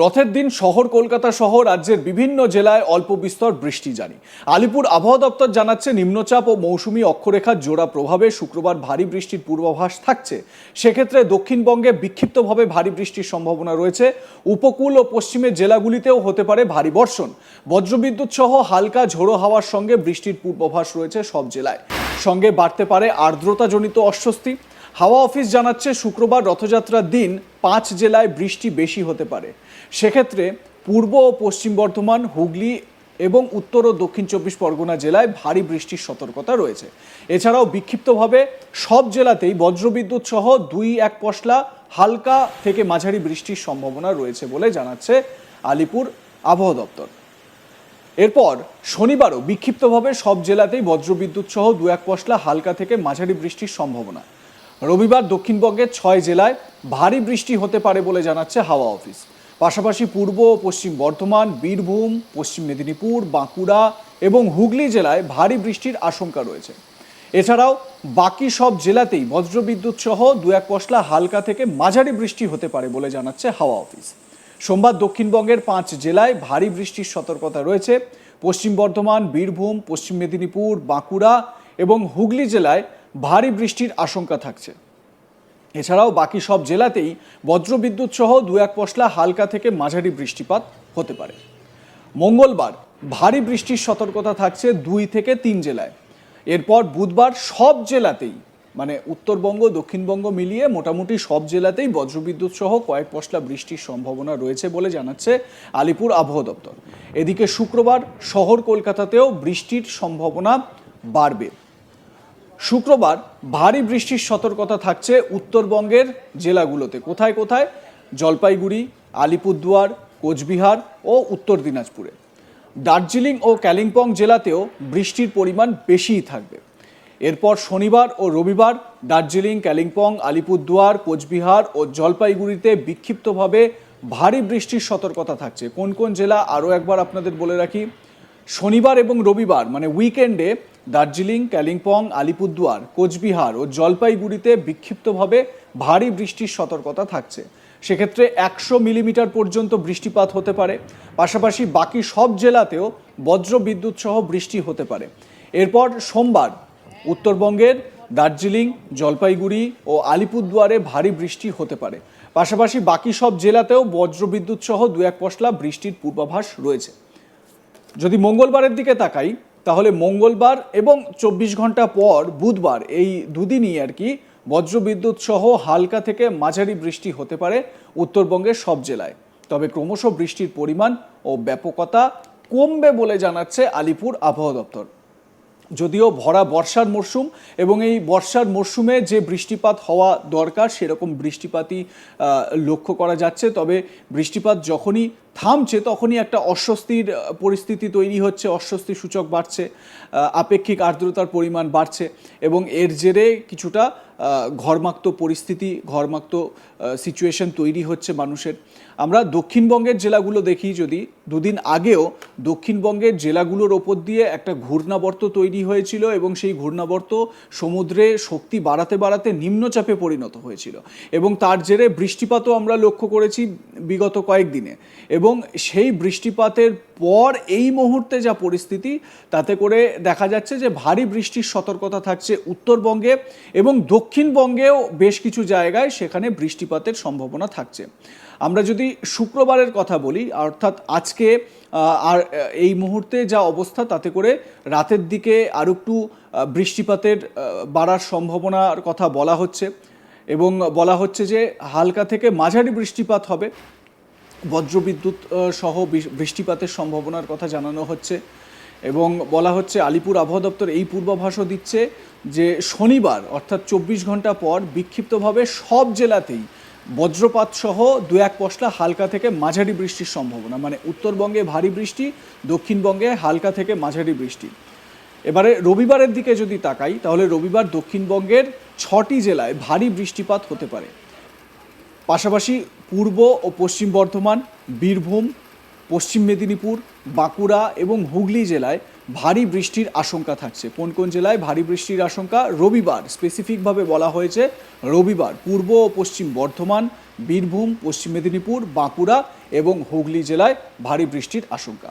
রথের দিন শহর, কলকাতা সহ রাজ্যের বিভিন্ন জেলায় অল্প বিস্তর বৃষ্টি জানি আলিপুর আবহাওয়া দপ্তর জানাচ্ছে, নিম্নচাপ ও মৌসুমি অক্ষরেখার জোড়া প্রভাবে শুক্রবার ভারী বৃষ্টির পূর্বাভাস থাকছে। সেক্ষেত্রে দক্ষিণবঙ্গে বিক্ষিপ্তভাবে ভারী বৃষ্টির সম্ভাবনা রয়েছে। উপকূল ও পশ্চিমের জেলাগুলিতেও হতে পারে ভারী বর্ষণ। বজ্রবিদ্যুৎ সহ হালকা ঝোড়ো হাওয়ার সঙ্গে বৃষ্টির পূর্বাভাস রয়েছে সব জেলায়। সঙ্গে বাড়তে পারে আর্দ্রতাজনিত অস্বস্তি। হাওয়া অফিস জানাচ্ছে শুক্রবার রথযাত্রার দিন পাঁচ জেলায় বৃষ্টি বেশি হতে পারে। সেক্ষেত্রে পূর্ব ও পশ্চিম বর্ধমান, হুগলি এবং উত্তর ও দক্ষিণ চব্বিশ পরগনা জেলায় ভারী বৃষ্টির সতর্কতা রয়েছে। এছাড়াও বিক্ষিপ্তভাবে সব জেলাতেই বজ্রবিদ্যুৎ সহ দুই এক পশলা হালকা থেকে মাঝারি বৃষ্টির সম্ভাবনা রয়েছে বলে জানাচ্ছে আলিপুর আবহাওয়া দপ্তর। এরপর শনিবারও বিক্ষিপ্তভাবে সব জেলাতেই বজ্রবিদ্যুৎ সহ দু এক পশলা হালকা থেকে মাঝারি বৃষ্টির সম্ভাবনা। রবিবার দক্ষিণবঙ্গের ছয় জেলায় ভারী বৃষ্টি হতে পারে বলে জানাচ্ছে হাওয়া অফিস। পাশাপাশি পূর্ব ও পশ্চিম বর্ধমান, বীরভূম, পশ্চিম মেদিনীপুর, বাঁকুড়া এবং হুগলি জেলায় ভারী বৃষ্টির আশঙ্কা রয়েছে। এছাড়াও বাকি সব জেলাতেই বজ্রবিদ্যুৎ সহ দু এক পশলা হালকা থেকে মাঝারি বৃষ্টি হতে পারে বলে জানাচ্ছে হাওয়া অফিস। সোমবার দক্ষিণবঙ্গের পাঁচ জেলায় ভারী বৃষ্টির সতর্কতা রয়েছে। পশ্চিম বর্ধমান, বীরভূম, পশ্চিম মেদিনীপুর, বাঁকুড়া এবং হুগলি জেলায় ভারী বৃষ্টির আশঙ্কা থাকছে। এছাড়াও বাকি সব জেলাতেই বজ্রবিদ্যুৎ সহ দু এক পশলা হালকা থেকে মাঝারি বৃষ্টিপাত হতে পারে। মঙ্গলবার ভারী বৃষ্টির সতর্কতা থাকছে দুই থেকে তিন জেলায়। এরপর বুধবার সব জেলাতেই মানে উত্তরবঙ্গ, দক্ষিণবঙ্গ মিলিয়ে মোটামুটি সব জেলাতেই বজ্রবিদ্যুৎ সহ কয়েক পশলা বৃষ্টির সম্ভাবনা রয়েছে বলে জানাচ্ছে আলিপুর আবহাওয়া দপ্তর। এদিকে শুক্রবার শহর কলকাতাতেও বৃষ্টির সম্ভাবনা বাড়বে। শুক্রবার ভারী বৃষ্টির সতর্কতা থাকছে উত্তরবঙ্গের জেলাগুলোতে। কোথায় কোথায়? জলপাইগুড়ি, আলিপুরদুয়ার, কোচবিহার ও উত্তর দিনাজপুরে। দার্জিলিং ও কালিম্পং জেলাতেও বৃষ্টির পরিমাণ বেশিই থাকবে। এরপর শনিবার ও রবিবার দার্জিলিং, কালিম্পং, আলিপুরদুয়ার, কোচবিহার ও জলপাইগুড়িতে বিক্ষিপ্তভাবে ভারী বৃষ্টির সতর্কতা থাকছে। কোন কোন জেলা? আরও একবার আপনাদের বলে রাখি। শনিবার এবং রবিবার মানে উইকেন্ডে দার্জিলিং, কালিম্পং, আলিপুরদুয়ার, কোচবিহার ও জলপাইগুড়িতে বিক্ষিপ্তভাবে ভারী বৃষ্টির সতর্কতা থাকছে। সেক্ষেত্রে একশো মিলিমিটার পর্যন্ত বৃষ্টিপাত হতে পারে। পাশাপাশি বাকি সব জেলাতেও বজ্র বিদ্যুৎ সহ বৃষ্টি হতে পারে। এরপর সোমবার উত্তরবঙ্গের দার্জিলিং, জলপাইগুড়ি ও আলিপুরদুয়ারে ভারী বৃষ্টি হতে পারে। পাশাপাশি বাকি সব জেলাতেও বজ্রবিদ্যুৎ সহ দু এক পশলা বৃষ্টির পূর্বাভাস রয়েছে। যদি মঙ্গলবারের দিকে তাকাই তাহলে মঙ্গলবার এবং চব্বিশ ঘণ্টা পর বুধবার এই দুদিনই আর কি বজ্রবিদ্যুৎ সহ হালকা থেকে মাঝারি বৃষ্টি হতে পারে উত্তরবঙ্গের সব জেলায়। তবে ক্রমশ বৃষ্টির পরিমাণ ও ব্যাপকতা কমবে বলে জানাচ্ছে আলিপুর আবহাওয়া দপ্তর। যদিও ভরা বর্ষার মরশুম এবং এই বর্ষার মরশুমে যে বৃষ্টিপাত হওয়া দরকার, সেরকম বৃষ্টিপাতই লক্ষ্য করা যাচ্ছে। তবে বৃষ্টিপাত যখনই থামছে, তখনই একটা অস্বস্তির পরিস্থিতি তৈরি হচ্ছে, অস্বস্তি সূচক বাড়ছে আপেক্ষিক আর্দ্রতার পরিমাণ বাড়ছে এবং এর জেরে কিছুটা ঘরমাক্ত পরিস্থিতি, ঘরমাক্ত সিচুয়েশন তৈরি হচ্ছে মানুষের। আমরা দক্ষিণবঙ্গের জেলাগুলো দেখি যদি, দুদিন আগেও দক্ষিণবঙ্গের জেলাগুলোর ওপর দিয়ে একটা ঘূর্ণাবর্ত তৈরি হয়েছিল এবং সেই ঘূর্ণাবর্ত সমুদ্রে শক্তি বাড়াতে বাড়াতে নিম্নচাপে পরিণত হয়েছিল এবং তার জেরে বৃষ্টিপাতও আমরা লক্ষ্য করেছি বিগত কয়েকদিনে। এবং সেই বৃষ্টিপাতের পর এই মুহূর্তে যা পরিস্থিতি, তাতে করে দেখা যাচ্ছে যে ভারী বৃষ্টির সতর্কতা থাকছে উত্তরবঙ্গে এবং দক্ষিণবঙ্গেও বেশ কিছু জায়গায় সেখানে বৃষ্টিপাতের সম্ভাবনা থাকছে। আমরা যদি শুক্রবারের কথা বলি, অর্থাৎ আজকে আর এই মুহূর্তে যা অবস্থা, তাতে করে রাতের দিকে আরও একটু বৃষ্টিপাতের বাড়ার সম্ভাবনার কথা বলা হচ্ছে। এবং বলা হচ্ছে যে হালকা থেকে মাঝারি বৃষ্টিপাত হবে। বজ্রবিদ্যুৎ সহ বৃষ্টিপাতের সম্ভাবনার কথা জানানো হচ্ছে এবং বলা হচ্ছে আলিপুর আবহাওয়া দপ্তর এই পূর্বাভাসও দিচ্ছে যে শনিবার, অর্থাৎ চব্বিশ ঘণ্টা পর বিক্ষিপ্তভাবে সব জেলাতেই বজ্রপাত সহ দু এক পশলা হালকা থেকে মাঝারি বৃষ্টির সম্ভাবনা। মানে উত্তরবঙ্গে ভারী বৃষ্টি, দক্ষিণবঙ্গে হালকা থেকে মাঝারি বৃষ্টি। এবারে রবিবারের দিকে যদি তাকাই, তাহলে রবিবার দক্ষিণবঙ্গের ছটি জেলায় ভারী বৃষ্টিপাত হতে পারে। পাশাপাশি পূর্ব ও পশ্চিম বর্ধমান, বীরভূম, পশ্চিম মেদিনীপুর, বাঁকুড়া এবং হুগলি জেলায় ভারী বৃষ্টির আশঙ্কা থাকছে। কোন কোন জেলায় ভারী বৃষ্টির আশঙ্কা? রবিবার, স্পেসিফিকভাবে বলা হয়েছে রবিবার, পূর্ব ও পশ্চিম বর্ধমান, বীরভূম, পশ্চিম মেদিনীপুর, বাঁকুড়া এবং হুগলি জেলায় ভারী বৃষ্টির আশঙ্কা।